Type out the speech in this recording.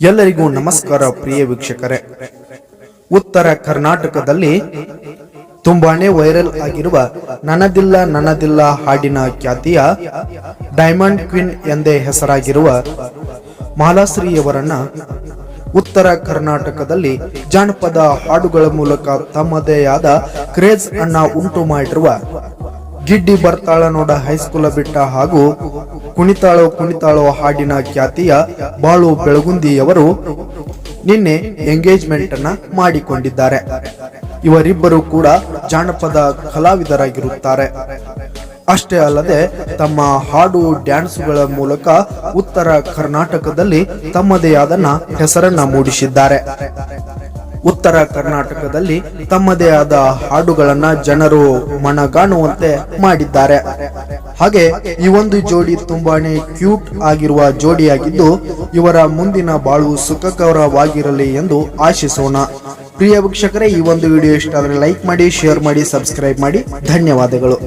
ಎಲ್ಲರಿಗೂ ನಮಸ್ಕಾರ, ಪ್ರಿಯ ವೀಕ್ಷಕರೇ. ಉತ್ತರ ಕರ್ನಾಟಕದಲ್ಲಿ ತುಂಬಾನೇ ವೈರಲ್ ಆಗಿರುವ ನನದಿಲ್ಲ ನನದಿಲ್ಲ ಹಾಡಿನ ಖ್ಯಾತಿಯ ಡೈಮಂಡ್ ಕ್ವೀನ್ ಎಂದೇ ಹೆಸರಾಗಿರುವ ಮಾಲಾಶ್ರೀಯವರನ್ನ ಉತ್ತರ ಕರ್ನಾಟಕದಲ್ಲಿ ಜಾನಪದ ಹಾಡುಗಳ ಮೂಲಕ ತಮ್ಮದೇ ಆದ ಕ್ರೇಜ್ ಅನ್ನ ಉಂಟು ಮಾಡಿರುವ ಗಿಡ್ಡಿ ಬರ್ತಾಳ ನೋಡ ಹೈಸ್ಕೂಲ ಬಿಟ್ಟ ಹಾಗೂ ಕುಣಿತಾಳೋ ಕುಣಿತಾಳೋ ಹಾಡಿನ ಖ್ಯಾತಿಯ ಬಾಳು ಬೆಳಗುಂದಿಯವರು ನಿನ್ನೆ ಎಂಗೇಜ್ಮೆಂಟ್ ಅನ್ನ ಮಾಡಿಕೊಂಡಿದ್ದಾರೆ. ಇವರಿಬ್ಬರು ಕೂಡ ಜಾನಪದ ಕಲಾವಿದರಾಗಿರುತ್ತಾರೆ. ಅಷ್ಟೇ ಅಲ್ಲದೆ ತಮ್ಮ ಹಾಡು ಡ್ಯಾನ್ಸ್ಗಳ ಮೂಲಕ ಉತ್ತರ ಕರ್ನಾಟಕದಲ್ಲಿ ತಮ್ಮದೇ ಆದನ್ನ ಹೆಸರನ್ನ ಮೂಡಿಸಿದ್ದಾರೆ. ಉತ್ತರ ಕರ್ನಾಟಕದಲ್ಲಿ ತಮ್ಮದೇ ಆದ ಹಾಡುಗಳನ್ನ ಜನರು ಮನಗಾಣುವಂತೆ ಮಾಡಿದ್ದಾರೆ. ಹಾಗೆ ಈ ಒಂದು ಜೋಡಿ ತುಂಬಾನೇ ಕ್ಯೂಟ್ ಆಗಿರುವ ಜೋಡಿಯಾಗಿದ್ದು ಇವರ ಮುಂದಿನ ಬಾಳು ಸುಖಕರವಾಗಿರಲಿ ಎಂದು ಆಶಿಸೋಣ. ಪ್ರಿಯ ವೀಕ್ಷಕರೇ, ಈ ಒಂದು ವಿಡಿಯೋ ಇಷ್ಟ ಆದರೆ ಲೈಕ್ ಮಾಡಿ, ಶೇರ್ ಮಾಡಿ, ಸಬ್ಸ್ಕ್ರೈಬ್ ಮಾಡಿ. ಧನ್ಯವಾದಗಳು.